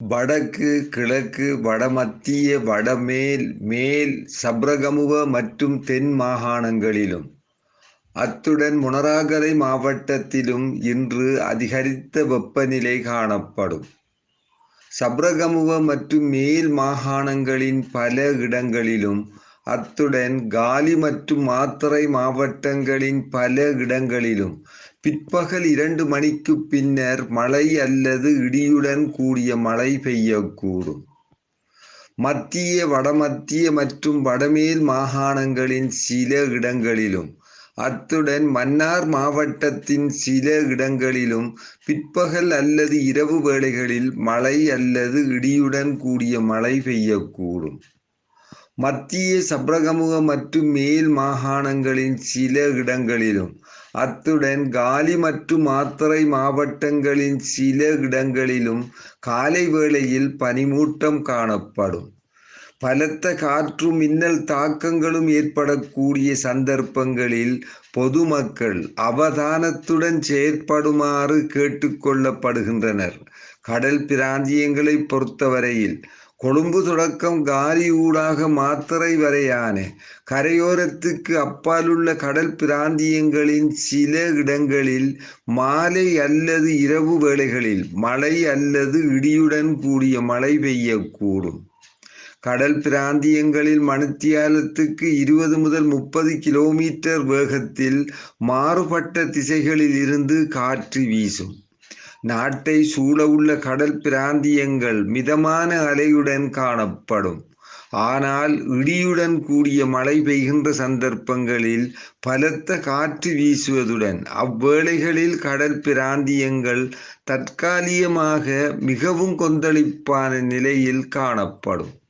வடக்கு, கிழக்கு, வடமத்திய, வடமேல், மேல் சப்ரகமுவ மற்றும் தென் மாகாணங்களிலும், அத்துடன் முனராகரை மாவட்டத்திலும் இன்று அதிகரித்த வெப்பநிலை காணப்படும். சப்ரகமுவ மற்றும் மேல் மாகாணங்களின் பல இடங்களிலும், அத்துடன் காலி மற்றும் மாத்தறை மாவட்டங்களின் பல இடங்களிலும் பிற்பகல் இரண்டு மணிக்கு பின்னர் மழை அல்லது இடியுடன் கூடிய மழை பெய்யக்கூடும். மத்திய, வடமத்திய மற்றும் வடமேல் மாகாணங்களின் சில இடங்களிலும், அத்துடன் மன்னார் மாவட்டத்தின் சில இடங்களிலும் பிற்பகல் அல்லது இரவு வேளைகளில் மழை அல்லது இடியுடன் கூடிய மழை பெய்யக்கூடும். மத்திய சப்ரகமுக மற்றும் மேல் மாகாணங்களின் சில இடங்களிலும், அத்துடன் காலி மற்றும் மாத்தறை மாவட்டங்களின் சில இடங்களிலும் காலை வேளையில் பனிமூட்டம் காணப்படும். பலத்த காற்றும் மின்னல் தாக்கங்களும் ஏற்படக்கூடிய சந்தர்ப்பங்களில் பொதுமக்கள் அவதானத்துடன் செயற்படுமாறு கேட்டுக்கொள்ளப்படுகின்றனர் கடல் பிராந்தியங்களை பொறுத்தவரையில் கொழும்பு தொடக்கம் காரி ஊடாக மாத்தறை வரையான கரையோரத்துக்கு அப்பாலுள்ள கடல் பிராந்தியங்களின் சில இடங்களில் மாலை அல்லது இரவு வேளைகளில் மழை அல்லது இடியுடன் கூடிய மழை பெய்யக்கூடும். கடல் பிராந்தியங்களில் மணித்தியாலத்துக்கு இருபது முதல் முப்பது கிலோமீட்டர் வேகத்தில் மாறுபட்ட திசைகளில் இருந்து காற்று வீசும். நாட்டை சூழவுள்ள கடல் பிராந்தியங்கள் மிதமான அலையுடன் காணப்படும். ஆனால் இடியுடன் கூடிய மழை பெய்கின்ற சந்தர்ப்பங்களில் பலத்த காற்று வீசுவதுடன் அவ்வேளைகளில் கடல் பிராந்தியங்கள் தற்காலிகமாக மிகவும் கொந்தளிப்பான நிலையில் காணப்படும்.